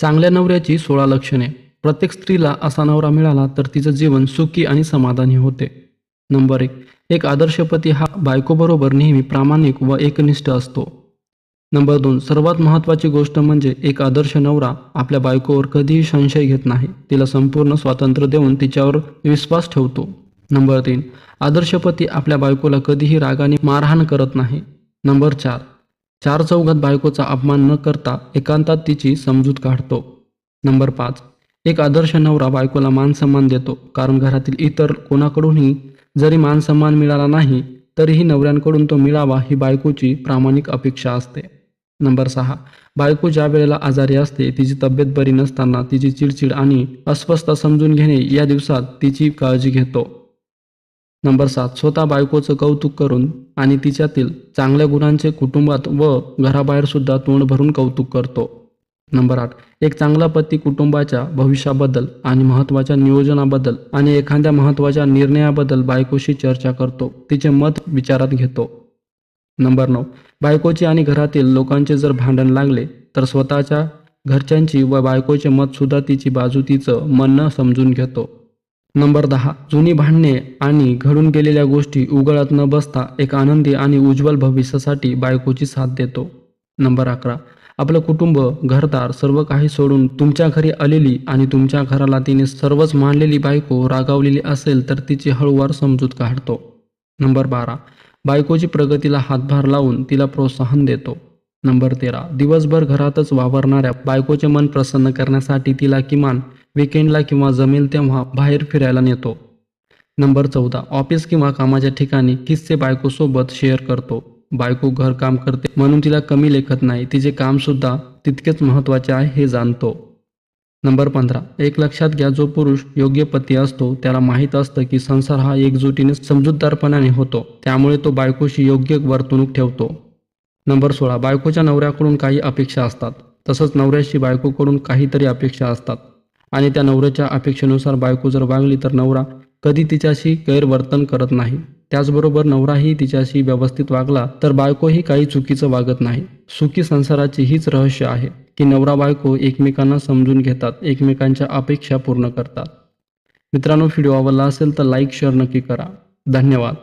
चांगल्या नवऱ्याची सोळा लक्षणे. प्रत्येक स्त्रीला असा नवरा मिळाला तर तिचं जीवन सुखी आणि समाधानी होते. नंबर एक एक आदर्श पती हा बायकोबरोबर नेहमी प्रामाणिक व एकनिष्ठ असतो. नंबर दोन सर्वात महत्त्वाची गोष्ट म्हणजे एक आदर्श नवरा आपल्या बायकोवर कधीही संशय घेत नाही. तिला संपूर्ण स्वातंत्र्य देऊन तिच्यावर विश्वास ठेवतो. नंबर तीन आदर्श पती आपल्या बायकोला कधीही रागाने मारहाण करत नाही. नंबर चार चार चौघात बायकोचा अपमान न करता एकांतात तिची समजूत काढतो. नंबर पाच. एक आदर्श नवरा बायकोला मानसन्मान देतो. कारण घरातील इतर कोणाकडूनही जरी मानसन्मान मिळाला नाही तरीही नवऱ्यांकडून तो मिळावा ही बायकोची प्रामाणिक अपेक्षा असते. नंबर सहा. बायको ज्या वेळेला आजारी असते तिची तब्येत बरी नसताना तिची चिडचिड आणि अस्वस्थता समजून घेणे या दिवसात तिची काळजी घेतो. नंबर सात स्वतः बायकोचं कौतुक करून आणि तिच्यातील चांगल्या गुणांचे कुटुंबात व घराबाहेर सुद्धा तोंड भरून कौतुक करतो. नंबर आठ एक चांगला पती कुटुंबाच्या भविष्याबद्दल आणि महत्त्वाच्या नियोजनाबद्दल आणि एखाद्या महत्त्वाच्या निर्णयाबद्दल बायकोशी चर्चा करतो. तिचे मत विचारात घेतो. नंबर नऊ बायकोचे आणि घरातील लोकांचे जर भांडण लागले तर स्वतःच्या घरच्यांची व बायकोचे मतसुद्धा तिची बाजू तिचं म्हणणं समजून घेतो. नंबर दहा. जुनी भांडणे आणि घडून गेलेल्या गोष्टी उघडत न बसता एक आनंदी आणि उज्ज्वल भविष्यासाठी बायकोची साथ देतो. नंबर अकरा. आपलं कुटुंब घरदार सर्व काही सोडून तुमच्या घरी आलेली आणि तुमच्या घराला तिने सर्वच मानलेली बायको रागावलेली असेल तर तिची हळूवार समजूत काढतो. नंबर बारा. बायकोची प्रगतीला हातभार लावून तिला प्रोत्साहन देतो. नंबर तेरा. दिवसभर घरातच वावरणाऱ्या बायकोचे मन प्रसन्न करण्यासाठी तिला किमान विकेंडला किंवा जमेल तेव्हा बाहेर फिरायला नेतो. नंबर चौदा. ऑफिस किंवा कामाच्या ठिकाणी किस्से बायकोसोबत शेअर करतो. बायको घर काम करते म्हणून तिला कमी लेखत नाही. तिचे कामसुद्धा तितकेच महत्त्वाचे आहे हे जाणतो. नंबर पंधरा. एक लक्षात घ्या जो पुरुष योग्य पती असतो त्याला माहीत असतं की संसार हा एकजुटीने समजूतदारपणाने होतो. त्यामुळे तो बायकोशी योग्य वर्तणूक ठेवतो. नंबर सोळा. बायकोच्या नवऱ्याकडून काही अपेक्षा असतात. तसंच नवऱ्याशी बायकोकडून काहीतरी अपेक्षा असतात. आणि त्या नवऱ्याच्या अपेक्षेनुसार बायको जर वागली तर नवरा कधी तिच्याशी गैरवर्तन करत नाही. त्याचबरोबर नवराही तिच्याशी व्यवस्थित वागला तर बायकोही काही चुकीचं वागत नाही. सुखी संसाराची हीच रहस्य आहे की नवरा बायको एकमेकांना समजून घेतात एकमेकांच्या अपेक्षा पूर्ण करतात. मित्रांनो व्हिडिओ आवडला असेल तर लाईक शेअर नक्की करा. धन्यवाद.